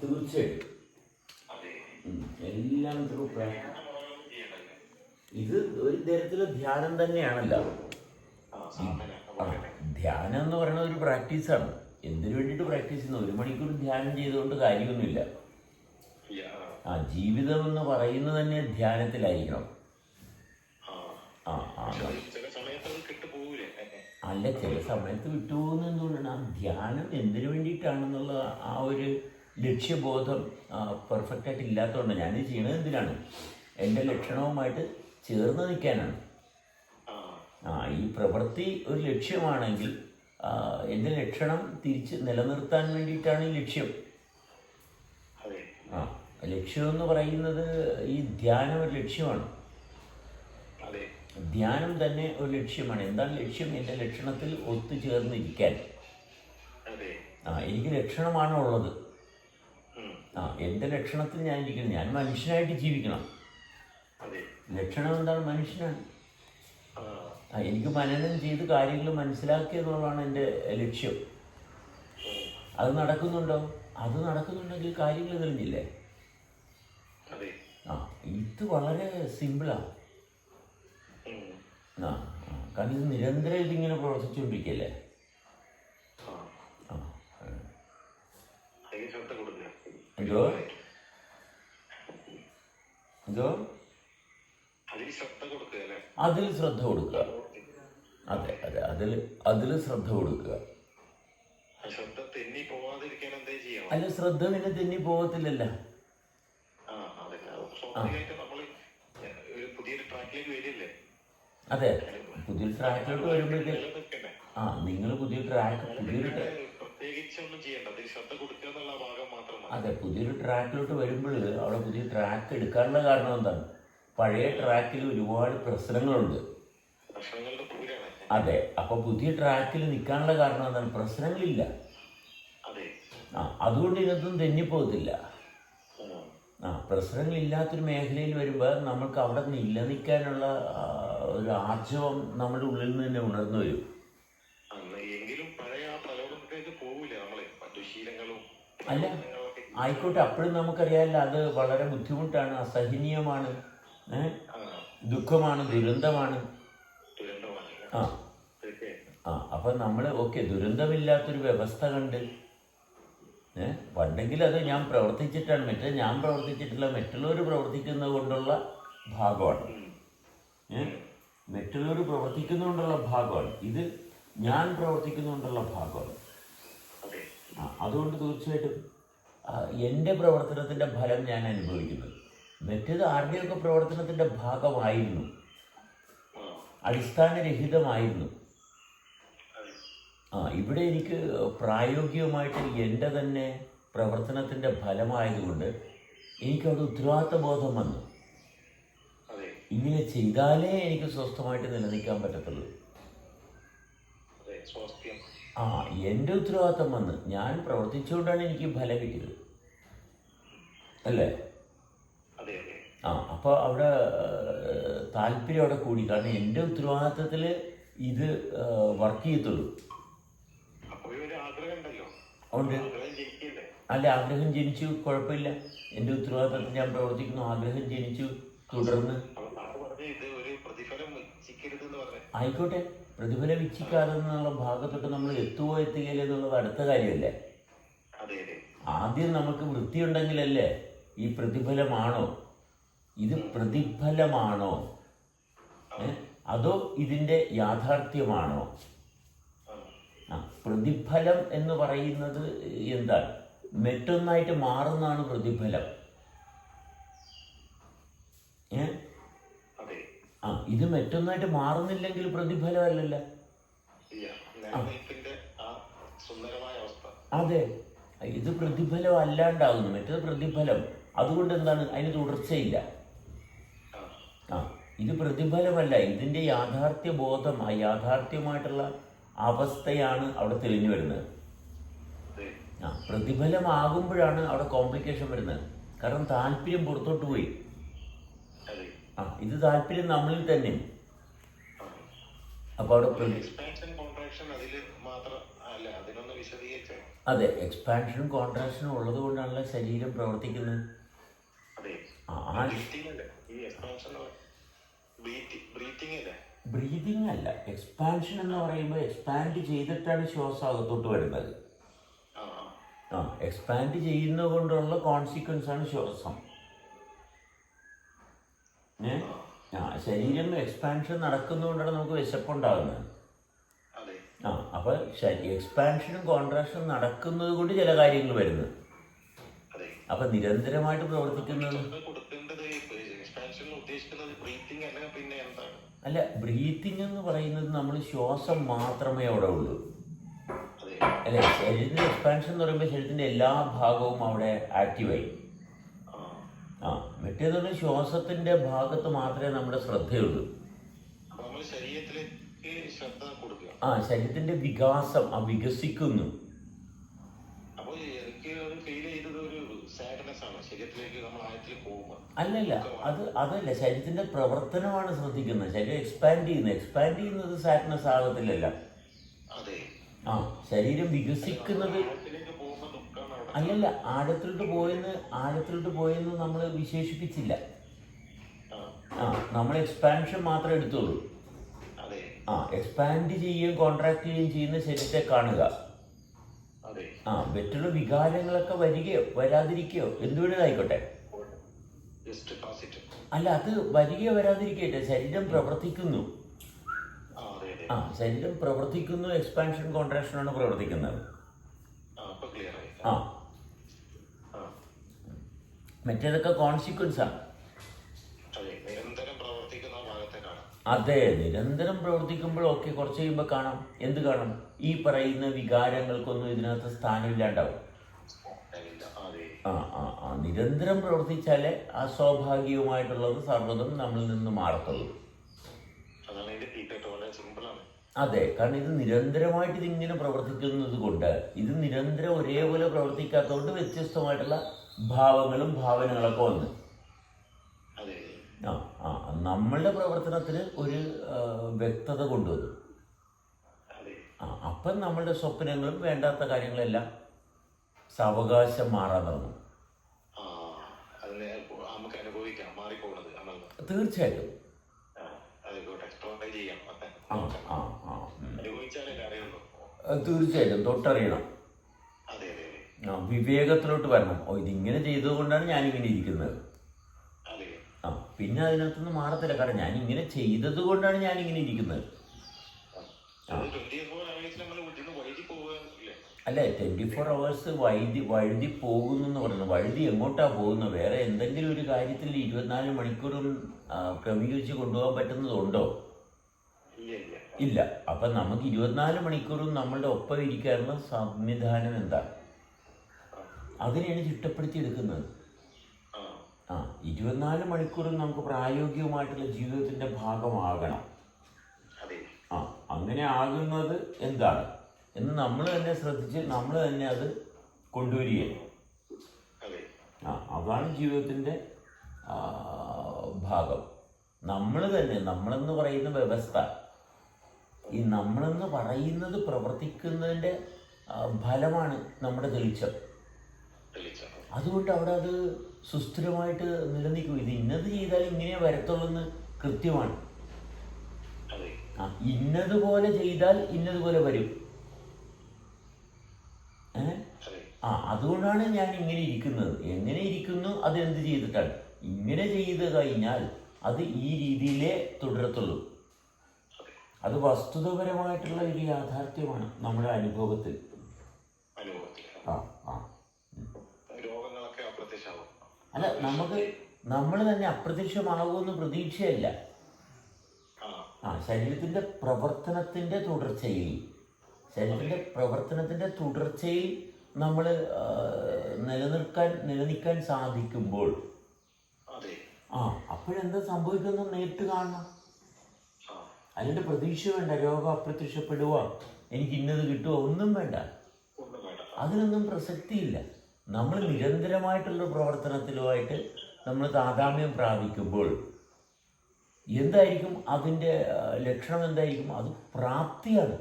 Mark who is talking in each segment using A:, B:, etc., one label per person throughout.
A: തീർച്ചയായിട്ടും എല്ലാം through practice ഇത് ഒരു തരത്തിലെ ധ്യാനം തന്നെയാണല്ലോ. ധ്യാനം എന്ന് പറയുന്നത് ഒരു പ്രാക്ടീസാണ് എന്തിനു വേണ്ടിയിട്ട് പ്രാക്ടീസ് ചെയ്യുന്നത് ഒരു മണിക്കൂർ ധ്യാനം ചെയ്തുകൊണ്ട് കാര്യമൊന്നുമില്ല. ആ ജീവിതം എന്ന് പറയുന്നത് തന്നെ ധ്യാനത്തിലായിരിക്കണം.
B: ആ.
A: ആ അല്ല ചില സമയത്ത് വിട്ടുപോകുന്ന എന്തുകൊണ്ടാണ് ആ ധ്യാനം എന്തിനു വേണ്ടിയിട്ടാണെന്നുള്ള ആ ഒരു ലക്ഷ്യബോധം പെർഫെക്റ്റ് ആയിട്ട് ഇല്ലാത്തതുകൊണ്ട് ഞാൻ ചെയ്യണത് എന്തിനാണ്? എന്റെ ലക്ഷണവുമായിട്ട് ചേർന്ന് നിൽക്കാനാണ്.
B: ആ.
A: ഈ പ്രവൃത്തി ഒരു ലക്ഷ്യമാണെങ്കിൽ എന്റെ ലക്ഷണം തിരിച്ച് നിലനിർത്താൻ വേണ്ടിയിട്ടാണ് ഈ ലക്ഷ്യം. ആ ലക്ഷ്യം എന്ന് പറയുന്നത് ഈ ധ്യാനം ഒരു ലക്ഷ്യമാണ്. ധ്യാനം തന്നെ ഒരു ലക്ഷ്യമാണ്. എന്താണ് ലക്ഷ്യം? എന്റെ ലക്ഷണത്തിൽ ഒത്തുചേർന്നിരിക്കാൻ. ആ എനിക്ക് ലക്ഷണമാണ് ഉള്ളത്. ആ എന്റെ ലക്ഷണത്തിൽ ഞാൻ ഇരിക്കണം ഞാൻ മനുഷ്യനായിട്ട് ജീവിക്കണം. ലക്ഷണം എന്താണ് മനുഷ്യനാണ്
B: ആ.
A: എനിക്ക് മനനം ചെയ്ത് കാര്യങ്ങൾ മനസ്സിലാക്കുക എന്നുള്ളതാണ് എന്റെ ലക്ഷ്യം. അത് നടക്കുന്നുണ്ടോ? അത് നടക്കുന്നുണ്ടെങ്കിൽ കാര്യങ്ങൾ തെളിഞ്ഞില്ലേ? ആ ഇത് വളരെ സിമ്പിളാണ്. ആ. കാരണം ഇത് നിരന്തരം ഇതിങ്ങനെ പ്രവർത്തിച്ചുകൊണ്ടിരിക്കുകയല്ലേ
B: ആ
A: ആ
B: അതിന് ശ്രദ്ധ കൊടുക്കുക കൊടുക്കുക അല്ലേ?
A: അതിൽ ശ്രദ്ധ കൊടുക്കുക. അതെ അതെ അതിൽ അതിൽ ശ്രദ്ധ കൊടുക്കുക. അല്ല ശ്രദ്ധ നിന്നെ തെന്നി പോകത്തില്ലല്ല
B: അതെ പുതിയൊരു
A: പുതിയ ട്രാക്കിലോട്ട് വരുമ്പോഴത്തേക്ക് ആ നിങ്ങൾ പുതിയ ട്രാക്ക് പുതിയൊരു ട്രാക്ക്
B: പ്രത്യേകിച്ചൊന്നും ചെയ്യണ്ട. ശ്രദ്ധ കൊടുക്കുക എന്നുള്ള
A: അതെ പുതിയൊരു ട്രാക്കിലോട്ട് വരുമ്പോൾ അവിടെ പുതിയ ട്രാക്ക് എടുക്കാനുള്ള കാരണം എന്താണ്? പഴയ ട്രാക്കിൽ ഒരുപാട് പ്രശ്നങ്ങളുണ്ട്. അതെ അപ്പൊ പുതിയ ട്രാക്കിൽ നിൽക്കാനുള്ള കാരണം എന്താണ്? പ്രശ്നങ്ങളില്ല. ആ അതുകൊണ്ട് ഇതൊന്നും തെന്നിപ്പോകത്തില്ല.
B: ആ.
A: ആ പ്രശ്നങ്ങളില്ലാത്തൊരു മേഖലയിൽ വരുമ്പോൾ നമുക്ക് അവിടെ നിലനിൽക്കാനുള്ള ഒരു ആർജവം നമ്മുടെ ഉള്ളിൽ നിന്ന് തന്നെ ഉണർന്നു വരും.
B: എങ്കിലും പഴയ ആ നമ്മളെ. മറ്റു ശീലങ്ങളും
A: അല്ല. ആയിക്കോട്ടെ അപ്പോഴും നമുക്കറിയാമല്ലോ അത് വളരെ ബുദ്ധിമുട്ടാണ് അസഹനീയമാണ്? ദുഃഖമാണ് ദുരന്തമാണ്. ആ. ആ അപ്പം നമ്മൾ ഓക്കെ ദുരന്തമില്ലാത്തൊരു വ്യവസ്ഥ കണ്ട് പണ്ടെങ്കിൽ അത് ഞാൻ പ്രവർത്തിച്ചിട്ടാണ് മറ്റേ ഞാൻ പ്രവർത്തിച്ചിട്ടില്ല മറ്റുള്ളവർ പ്രവർത്തിക്കുന്നത് കൊണ്ടുള്ള ഭാഗമാണ്. മറ്റുള്ളവർ പ്രവർത്തിക്കുന്നതുകൊണ്ടുള്ള ഭാഗമാണ്. ഇത് ഞാൻ പ്രവർത്തിക്കുന്നതുകൊണ്ടുള്ള ഭാഗമാണ്. അതുകൊണ്ട് തീർച്ചയായിട്ടും എന്റെ പ്രവർത്തനത്തിന്റെ ഫലം ഞാൻ അനുഭവിക്കുന്നത്. മറ്റേത് ആരുടെയൊക്കെ പ്രവർത്തനത്തിന്റെ ഭാഗമായിരുന്നു? അടിസ്ഥാനരഹിതമായിരുന്നു. ആ ഇവിടെ എനിക്ക് പ്രായോഗികമായിട്ട് എന്റെ തന്നെ പ്രവർത്തനത്തിന്റെ ഫലമായതുകൊണ്ട് എനിക്കവിടെ ഉത്തരവാദിത്ത ബോധം വന്നു. ഇങ്ങനെ ചെയ്താലേ എനിക്ക് സ്വസ്ഥമായിട്ട് നിലനിൽക്കാൻ പറ്റത്തുള്ളൂ. ആ എന്റെ ഉത്തരവാദിത്തം വന്ന് ഞാൻ പ്രവർത്തിച്ചുകൊണ്ടാണ് എനിക്ക് ഫലം കിട്ടിയത്. അല്ലേ? ആ അപ്പോൾ അവിടെ താല്പര്യം അവിടെ കൂടി. കാരണം എന്റെ ഉത്തരവാദിത്തത്തിൽ ഇത് വർക്ക് ചെയ്യത്തുള്ളൂ. ഉണ്ട്. അല്ല ആഗ്രഹം ജനിച്ചു കുഴപ്പമില്ല. എന്റെ ഉത്തരവാദിത്തത്തിൽ ഞാൻ പ്രവർത്തിക്കുന്നു ആഗ്രഹം ജനിച്ചു തുടർന്ന്. ആയിക്കോട്ടെ. പ്രതിഫലം ഇച്ഛിക്കാതെ എന്നുള്ള ഭാഗത്തൊക്കെ നമ്മൾ എത്തുവോ എത്തുകയില്ല എന്നുള്ളത് അടുത്ത കാര്യമല്ലേ? ആദ്യം നമുക്ക് വൃത്തിയുണ്ടെങ്കിലല്ലേ ഈ പ്രതിഫലമാണോ? ഇത് പ്രതിഫലമാണോ? അതോ ഇതിന്റെ യാഥാർത്ഥ്യമാണോ?
B: ആ
A: പ്രതിഫലം എന്ന് പറയുന്നത് എന്താണ്? മറ്റൊന്നായിട്ട് മാറുന്നതാണ് പ്രതിഫലം ഏ
B: അതെ
A: ആ ഇത് മറ്റൊന്നായിട്ട് മാറുന്നില്ലെങ്കിൽ പ്രതിഫലമല്ലല്ലോ. അതെ. ഇത് പ്രതിഫലം അല്ലാണ്ടാകുന്നു മറ്റേത് പ്രതിഫലം. അതുകൊണ്ട് എന്താണ്? അതിന് തുടർച്ചയില്ല.
B: ആ.
A: ഇത് പ്രതിഫലമല്ല. ഇതിന്റെ യാഥാർത്ഥ്യ ബോധം ആ യാഥാർത്ഥ്യമായിട്ടുള്ള അവസ്ഥയാണ് അവിടെ തെളിഞ്ഞു വരുന്നത്. ആ. പ്രതിഫലമാകുമ്പോഴാണ് അവിടെ കോംപ്ലിക്കേഷൻ വരുന്നത്. കാരണം താല്പര്യം പുറത്തോട്ട് പോയി. ആ ഇത് താല്പര്യം നമ്മളിൽ തന്നെ.
B: അപ്പൊ
A: അപ്പോൾ അവിടെ അതെ എക്സ്പാൻഷനും കോൺട്രാക്ഷനും ഉള്ളത് കൊണ്ടാണല്ലോ ശരീരം പ്രവർത്തിക്കുന്നത്. ബ്രീതിങ് അല്ല. എക്സ്പാൻഷൻ എന്ന് പറയുമ്പോൾ എക്സ്പാൻഡ് ചെയ്തിട്ടാണ് ശ്വാസം അകത്തോട്ട് വരുന്നത്.
B: ആ
A: എക്സ്പാൻഡ് ചെയ്യുന്നത് കൊണ്ടുള്ള കോൺസിക്വൻസ് ആണ് ശ്വാസം. ആ ശരീരം എക്സ്പാൻഷൻ നടക്കുന്നതുകൊണ്ടാണ് നമുക്ക് വിശപ്പുണ്ടാകുന്നത് ആ അപ്പോൾ എക്സ്പാൻഷനും കോൺട്രാക്ഷനും നടക്കുന്നത് കൊണ്ട് ചില കാര്യങ്ങൾ വരുന്നത്. അപ്പൊ നിരന്തരമായിട്ട് പ്രവർത്തിക്കുന്നത്? അല്ല ബ്രീത്തിങ് എന്ന് പറയുന്നത് നമ്മൾ ശ്വാസം മാത്രമേ അവിടെ ഉള്ളൂ. അല്ലെ? ശരീരത്തിന്റെ എക്സ്പാൻഷൻ എന്ന് പറയുമ്പോൾ ശരീരത്തിന്റെ എല്ലാ ഭാഗവും അവിടെ ആക്റ്റീവായി
B: ആ
A: ശ്വാസത്തിന്റെ ഭാഗത്ത് മാത്രമേ നമ്മുടെ ശ്രദ്ധയുള്ളൂ. ആ ശരീരത്തിന്റെ വികാസം ആ വികസിക്കുന്നു. അല്ലല്ല അത് അതല്ല ശരീരത്തിന്റെ പ്രവർത്തനമാണ് ശ്രദ്ധിക്കുന്നത്. ശരീരം എക്സ്പാൻഡ് ചെയ്യുന്നത് എക്സ്പാൻഡ് ചെയ്യുന്നത് സാറ്റ്നസ് ആകത്തില്ലല്ല. ആ ശരീരം വികസിക്കുന്നത് അല്ലല്ല ആഴത്തിലോട്ട് പോയെന്ന് ആഴത്തിലോട്ട് പോയെന്ന് നമ്മൾ വിശേഷിപ്പിച്ചില്ല.
B: ആ.
A: നമ്മൾ എക്സ്പാൻഷൻ മാത്രമേ എടുത്തുള്ളൂ. ആ എക്സ്പാൻഡ് ചെയ്യുകയും കോൺട്രാക്ട് ചെയ്യുകയും ചെയ്യുന്ന ശരീരത്തെ കാണുക. ആ മറ്റുള്ള വികാരങ്ങളൊക്കെ വരികയോ
B: വരാതിരിക്കയോ എന്തുവിടേതായിക്കോട്ടെ
A: അല്ല അത് വരികയോ വരാതിരിക്കട്ടെ ശരീരം പ്രവർത്തിക്കുന്നു.
B: ആ
A: ശരീരം പ്രവർത്തിക്കുന്നു എക്സ്പാൻഷൻ കോൺട്രാക്ഷനാണ് പ്രവർത്തിക്കുന്നത്.
B: ആ
A: മറ്റേതൊക്കെ കോൺസിക്വൻസ് ആണ്
B: അതെ നിരന്തരം
A: പ്രവർത്തിക്കുമ്പോൾ ഒക്കെ കുറച്ച് കഴിയുമ്പോൾ കാണാം. എന്ത് കാണാം? ഈ പറയുന്ന വികാരങ്ങൾക്കൊന്നും ഇതിനകത്ത് സ്ഥാനമില്ലാണ്ടാവും. ആ ആ ആ. നിരന്തരം പ്രവർത്തിച്ചാലേ അസ്വാഭാവികമായിട്ടുള്ളത് സർവതും നമ്മളിൽ നിന്ന് മാറത്തുള്ളൂ. അതെ കാരണം ഇത് നിരന്തരമായിട്ട് ഇതിങ്ങനെ പ്രവർത്തിക്കുന്നത് കൊണ്ട് ഇത് നിരന്തരം ഒരേപോലെ പ്രവർത്തിക്കാത്തതുകൊണ്ട് വ്യത്യസ്തമായിട്ടുള്ള ഭാവങ്ങളും ഭാവനകളൊക്കെ വന്ന്. ആ ആ നമ്മളുടെ പ്രവർത്തനത്തിന് ഒരു വ്യക്തത
B: കൊണ്ടുവരും
A: ആ അപ്പം നമ്മളുടെ സ്വപ്നങ്ങളും വേണ്ടാത്ത കാര്യങ്ങളെല്ലാം സാവകാശം മാറാൻ തുടങ്ങും.
B: അമൽ
A: തീർച്ചയായിട്ടും തൊട്ടറിയണം. വിവേകത്തിലോട്ട് വരണം. ഓ ഇതിങ്ങനെ ചെയ്തതുകൊണ്ടാണ് ഇങ്ങനെ ഇരിക്കുന്നത്. ആ പിന്നെ അതിനകത്തുനിന്ന് മാറത്തില്ല. കാരണം ഞാൻ ഇങ്ങനെ ചെയ്തത് കൊണ്ടാണ് ഇങ്ങനെ ഇരിക്കുന്നത്
B: ട്വന്റി
A: അല്ലേ? ട്വന്റി ഫോർ അവേഴ്സ് വൈദ്യുതി വഴുതി പോകുന്നു എന്ന് പറയുന്നത് വഴുതി എങ്ങോട്ടാ പോകുന്നത്? വേറെ എന്തെങ്കിലും ഒരു കാര്യത്തിൽ ഇരുപത്തിനാല് മണിക്കൂറും ക്രമീകരിച്ച് കൊണ്ടുപോകാൻ പറ്റുന്നതുണ്ടോ?
B: ഇല്ല
A: അപ്പം നമുക്ക് ഇരുപത്തിനാല് മണിക്കൂറും നമ്മളുടെ ഒപ്പം ഇരിക്കാനുള്ള സംവിധാനം എന്താ അതിനെയാണ് ചിട്ടപ്പെടുത്തി എടുക്കുന്നത്
B: ആ
A: ഇരുപത്തിനാല് മണിക്കൂറും നമുക്ക് പ്രായോഗികമായിട്ടുള്ള ജീവിതത്തിന്റെ ഭാഗമാകണം. ആ അങ്ങനെ ആകുന്നത് എന്താണ്? എന്ന് നമ്മൾ തന്നെ ശ്രദ്ധിച്ച് നമ്മൾ തന്നെ അത് കൊണ്ടുവരികയാണ്.
B: അതെ.
A: ആ അതാണ് ജീവിതത്തിന്റെ ഭാഗം. നമ്മൾ തന്നെ നമ്മളെന്ന് പറയുന്ന വ്യവസ്ഥ. ഈ നമ്മളെന്ന് പറയുന്നത് പ്രവർത്തിക്കുന്നതിന്റെ ഫലമാണ് നമ്മുടെ തെളിച്ച. അതുകൊണ്ട് അവിടെ അത് സുസ്ഥിരമായിട്ട് നിലനിൽക്കും. ഇത് ഇന്നത് ചെയ്താൽ ഇങ്ങനെ വരത്തുള്ളൂ എന്ന് കൃത്യമാണ് ആ ഇന്നതുപോലെ ചെയ്താൽ ഇന്നതുപോലെ വരും. ആ അതുകൊണ്ടാണ് ഞാൻ ഇങ്ങനെ ഇരിക്കുന്നത്. എങ്ങനെ ഇരിക്കുന്നു? അത് എന്ത് ചെയ്തിട്ടാണ്? ഇങ്ങനെ ചെയ്ത് കഴിഞ്ഞാൽ അത് ഈ രീതിയിലേ തുടരത്തുള്ളൂ.
B: അതെ.
A: വസ്തുതപരമായിട്ടുള്ള ഒരു യാഥാർത്ഥ്യമാണ് നമ്മുടെ അനുഭവത്തിൽ. ആ ആ. അല്ല നമുക്ക് നമ്മൾ തന്നെ അപ്രത്യക്ഷമാകുമെന്ന് പ്രതീക്ഷയല്ല.
B: ആ.
A: ശരീരത്തിന്റെ പ്രവർത്തനത്തിന്റെ പ്രവർത്തനത്തിന്റെ തുടർച്ചയിൽ ശരീരത്തിന്റെ പ്രവർത്തനത്തിന്റെ തുടർച്ചയിൽ നമ്മൾ നിലനിൽക്കാൻ നിലനിൽക്കാൻ സാധിക്കുമ്പോൾ. ആ അപ്പോഴെന്താ സംഭവിക്കുന്നു നേരിട്ട് കാണണം.
B: അതിന്റെ
A: അതിന്റെ പ്രതീക്ഷ വേണ്ട രോഗം അപ്രത്യക്ഷപ്പെടുക എനിക്ക് ഇന്നത് കിട്ടുക ഒന്നും വേണ്ട.
B: ഒന്നും വേണ്ട.
A: അതിനൊന്നും പ്രസക്തിയില്ല. നമ്മൾ നിരന്തരമായിട്ടുള്ള പ്രവർത്തനത്തിലുമായിട്ട് നമ്മൾ താതാമ്യം പ്രാപിക്കുമ്പോൾ എന്തായിരിക്കും? അതിന്റെ ലക്ഷണം എന്തായിരിക്കും? അത് പ്രാപ്തിയാണ്.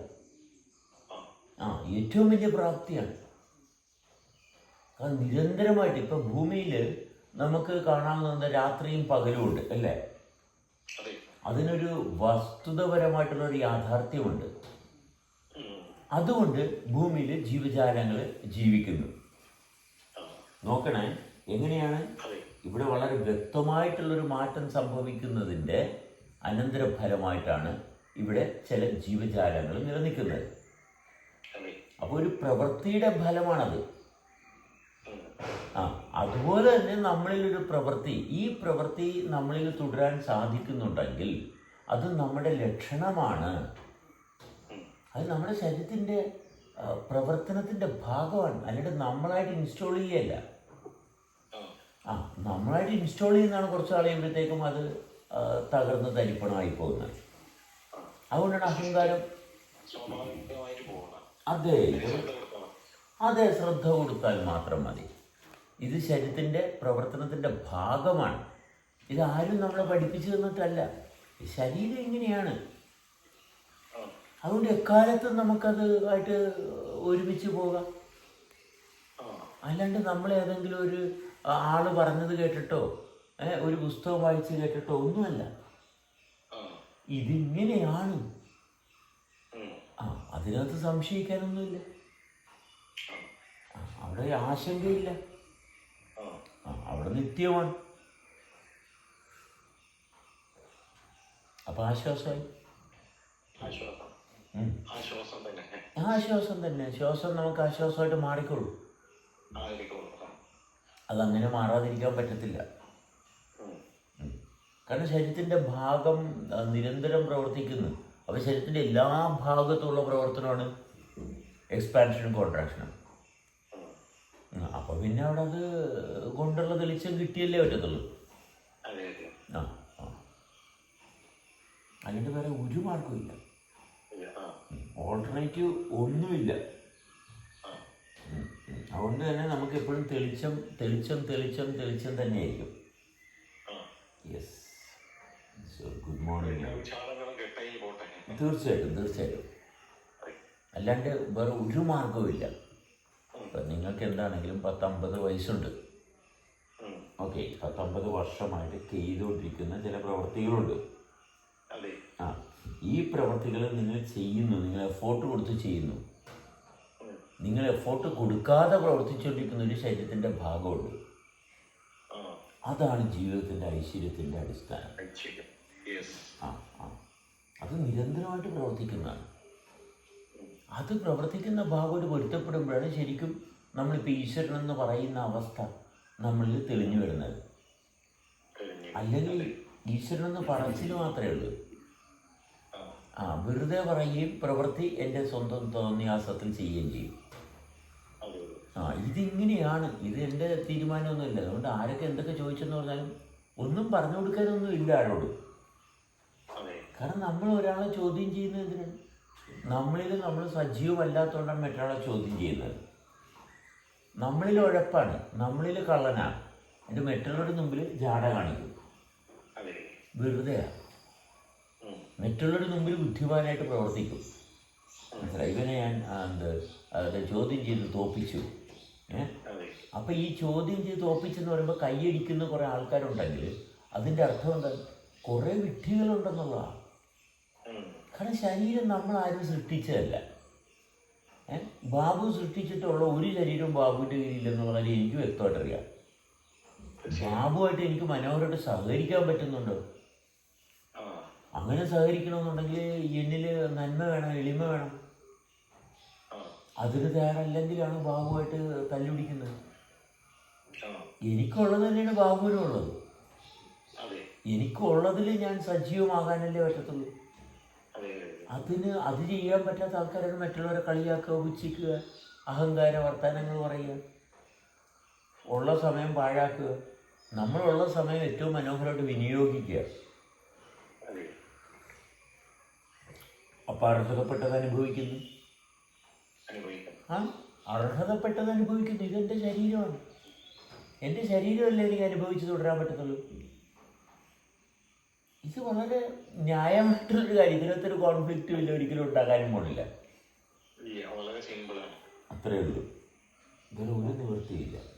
B: ആ
A: ഏറ്റവും വലിയ പ്രാപ്തിയാണ്. കാരണം നിരന്തരമായിട്ട് ഇപ്പം ഭൂമിയിൽ നമുക്ക് കാണാവുന്ന രാത്രിയും പകലും ഉണ്ട് അല്ലേ?
B: അതിനൊരു
A: അതിനൊരു വസ്തുതപരമായിട്ടുള്ളൊരു യാഥാർത്ഥ്യമുണ്ട്. അതുകൊണ്ട് ഭൂമിയിൽ ജീവജാലങ്ങൾ ജീവിക്കുന്നു. നോക്കണേ എങ്ങനെയാണ്? ഇവിടെ വളരെ വ്യക്തമായിട്ടുള്ളൊരു മാറ്റം സംഭവിക്കുന്നതിന്റെ അനന്തരഫലമായിട്ടാണ് ഇവിടെ ചില ജീവജാലങ്ങൾ നിലനിൽക്കുന്നത്. അപ്പോൾ ഒരു പ്രവൃത്തിയുടെ ഫലമാണത്. ആ അതുപോലെ തന്നെ നമ്മളിൽ ഒരു പ്രവൃത്തി ഈ പ്രവൃത്തി നമ്മളിൽ തുടരാൻ സാധിക്കുന്നുണ്ടെങ്കിൽ അത് നമ്മുടെ ലക്ഷണമാണ്. അത് നമ്മുടെ ശരീരത്തിന്റെ പ്രവർത്തനത്തിന്റെ ഭാഗമാണ്. അല്ലാണ്ട് നമ്മളായിട്ട് ഇൻസ്റ്റാൾ ചെയ്യല്ല.
B: ആ,
A: നമ്മളായിട്ട് ഇൻസ്റ്റാൾ ചെയ്യുന്നതാണ് കുറച്ച് കളയുമ്പോഴത്തേക്കും അത് തകർന്ന് തരിപ്പണമായി പോകുന്നത്. അതുകൊണ്ടാണ് അഹങ്കാരം. അതെ. അതെ ശ്രദ്ധ കൊടുത്താൽ മാത്രം മതി. ഇത് ശരീരത്തിന്റെ പ്രവർത്തനത്തിന്റെ ഭാഗമാണ്. ഇത് ആരും നമ്മളെ പഠിപ്പിച്ചു തന്നിട്ടല്ല. ശരീരം ഇങ്ങനെയാണ്. അതുകൊണ്ട് എക്കാലത്തും നമുക്കത് ആയിട്ട് ഒരുമിച്ച് പോകാം. അല്ലാണ്ട് നമ്മൾ ഏതെങ്കിലും ഒരു ആൾ പറഞ്ഞത് കേട്ടിട്ടോ ഒരു പുസ്തകം വായിച്ച് കേട്ടിട്ടോ ഒന്നുമല്ല. ഇതിങ്ങനെയാണ്. ആ. അതിനകത്ത് സംശയിക്കാനൊന്നുമില്ല. അവിടെ ആശങ്കയില്ല. അവിടെ നിത്യമാണ്. അപ്പം ആശ്വാസമായി.
B: ആശ്വാസം.
A: ഉം.
B: ആശ്വാസം തന്നെ.
A: ശ്വാസം നമുക്ക് ആശ്വാസമായിട്ട് മാറിക്കോളൂ. അതങ്ങനെ മാറാതിരിക്കാൻ പറ്റത്തില്ല. കാരണം ശരീരത്തിന്റെ ഭാഗം നിരന്തരം പ്രവർത്തിക്കുന്നു. അപ്പോൾ ശരീരത്തിന്റെ എല്ലാ ഭാഗത്തുള്ള പ്രവർത്തനമാണ് എക്സ്പാൻഷനും കോൺട്രാക്ഷനും
B: അപ്പൊ
A: അപ്പോൾ പിന്നെ അവിടെ അത് കൊണ്ടുള്ള തെളിച്ചം കിട്ടിയല്ലേ പറ്റത്തുള്ളൂ.
B: അതെ അതെ.
A: ആ ആ. അതിന്റെ വേറെ ഒരു മാർഗമില്ല
B: ഇല്ല, ആ
A: ഓൾട്ടർനേറ്റീവ് ഒന്നുമില്ല. അതുകൊണ്ട് തന്നെ നമുക്ക് എപ്പോഴും തെളിച്ചം തെളിച്ചം തെളിച്ചം തെളിച്ചം തന്നെയായിരിക്കും
B: ആയിരിക്കും
A: യെസ് ഗുഡ് മോർണിംഗ് തീർച്ചയായിട്ടും തീർച്ചയായിട്ടും. അല്ലാണ്ട് വേറെ ഒരു മാർഗവുമില്ല ഇപ്പം നിങ്ങൾക്ക് എന്താണെങ്കിലും പത്തമ്പത് വയസ്സുണ്ട്. ഓക്കെ പത്തൊമ്പത് വർഷമായിട്ട് ചെയ്തുകൊണ്ടിരിക്കുന്ന ചില പ്രവൃത്തികളുണ്ട് ഈ പ്രവൃത്തികൾ നിങ്ങൾ ചെയ്യുന്നു നിങ്ങൾ എഫോർട്ട് കൊടുത്ത് ചെയ്യുന്നു. നിങ്ങൾ എഫോർട്ട് കൊടുക്കാതെ പ്രവർത്തിച്ചുകൊണ്ടിരിക്കുന്ന ഒരു ശരീരത്തിന്റെ ഭാഗമുണ്ട്. അതാണ് ജീവിതത്തിന്റെ ഐശ്വര്യത്തിന്റെ അടിസ്ഥാനം. ആ ആ. അത് നിരന്തരമായിട്ട് പ്രവർത്തിക്കുന്നതാണ്. അത് പ്രവർത്തിക്കുന്ന ഭാഗമായിട്ട് പൊരുത്തപ്പെടുമ്പോഴാണ് ശരിക്കും നമ്മളിപ്പോൾ ഈശ്വരൻ എന്ന് പറയുന്ന അവസ്ഥ നമ്മളിൽ തെളിഞ്ഞു വരുന്നത്. അല്ലെങ്കിൽ ഈശ്വരൻ എന്ന് പറച്ചിൽ മാത്രമേ ഉള്ളൂ.
B: ആ
A: വെറുതെ പറയുകയും പ്രവൃത്തി എന്റെ സ്വന്തം തോന്നിയാസത്തിൽ ചെയ്യുകയും ചെയ്യും. ആ ഇതിങ്ങനെയാണ്. ഇത് എന്റെ തീരുമാനമൊന്നുമില്ല. അതുകൊണ്ട് ആരൊക്കെ എന്തൊക്കെ ചോദിച്ചെന്ന് പറഞ്ഞാലും ഒന്നും പറഞ്ഞു കൊടുക്കാനൊന്നും ഇല്ല ആരോടും. കാരണം നമ്മൾ ഒരാളെ ചോദ്യം ചെയ്യുന്നത് എന്തിനാണ്? നമ്മളിൽ നമ്മൾ സജീവമല്ലാത്തതുകൊണ്ടാണ് മറ്റൊരാളെ ചോദ്യം ചെയ്യുന്നത്. നമ്മളിൽ ഉഴപ്പാണ്. നമ്മളിൽ കള്ളനാണ്. എന്റെ മറ്റുള്ളവരുടെ മുമ്പിൽ ജാട കാണിക്കും. വെറുതെയാണ്. മറ്റുള്ളവരുടെ മുമ്പിൽ ബുദ്ധിമാനായിട്ട് പ്രവർത്തിക്കും. മനസ്സിലായി? ഇവനെ ഞാൻ എന്ത് അത് ചോദ്യം ചെയ്ത് തോപ്പിച്ചു.
B: ഏഹ്
A: അപ്പം ഈ ചോദ്യം ചെയ്ത് തോപ്പിച്ചെന്ന് പറയുമ്പോൾ കൈയടിക്കുന്ന കുറേ ആൾക്കാരുണ്ടെങ്കിൽ അതിന്റെ അർത്ഥം എന്താ? കുറേ വിഡ്ഢികളുണ്ടെന്നുള്ളതാണ് കാരണം ശരീരം നമ്മൾ ആരും സൃഷ്ടിച്ചതല്ല. ബാബു സൃഷ്ടിച്ചിട്ടുള്ള ഒരു ശരീരവും ബാബുവിന്റെ കീഴിലെന്നുള്ള കാര്യം എനിക്ക് വ്യക്തമായിട്ടറിയാം. ബാബുവായിട്ട് എനിക്ക് മനോഹരമായിട്ട് സഹകരിക്കാൻ പറ്റുന്നുണ്ടോ. അങ്ങനെ സഹകരിക്കണമെന്നുണ്ടെങ്കിൽ എന്നിൽ നന്മ വേണം എളിമ വേണം. അതിന് തയ്യാറല്ലെങ്കിലാണ് ബാബുവായിട്ട് തല്ലുപിടിക്കുന്നത്. എനിക്കുള്ളത് തന്നെയാണ് ബാബുവിനും ഉള്ളത് എനിക്കുള്ളതിൽ ഞാൻ സജീവമാകാനല്ലേ പറ്റത്തുള്ളൂ.
B: അതെ അതെ
A: അതിന് അത് ചെയ്യാൻ പറ്റാത്ത ആൾക്കാരാണ് മറ്റുള്ളവരെ കളിയാക്കുക പുച്ഛിക്കുക അഹങ്കാര വർത്തമാനങ്ങൾ പറയുക ഉള്ള സമയം പാഴാക്കുക നമ്മളുള്ള സമയം ഏറ്റവും മനോഹരമായിട്ട് വിനിയോഗിക്കുക. അപ്പോൾ അർഹതപ്പെട്ടത് അനുഭവിക്കുന്നു. ആ അർഹതപ്പെട്ടത് അനുഭവിക്കുന്നു. ഇതെന്റെ ശരീരമാണ്. എന്റെ ശരീരമല്ലേ എനിക്ക് അനുഭവിച്ചു തുടരാൻ പറ്റത്തുള്ളൂ? ഇത് വളരെ ന്യായമായിട്ടുള്ളൊരു കാര്യം. ഇതിനകത്തൊരു കോൺഫ്ലിക്റ്റും ഇല്ല ഒരിക്കലും ഉണ്ടാകാനും പോണില്ല.
B: അത്രേ
A: അത്രയേ ഉള്ളൂ. ഇതിനൊരു ഒരു നിവൃത്തിയില്ല.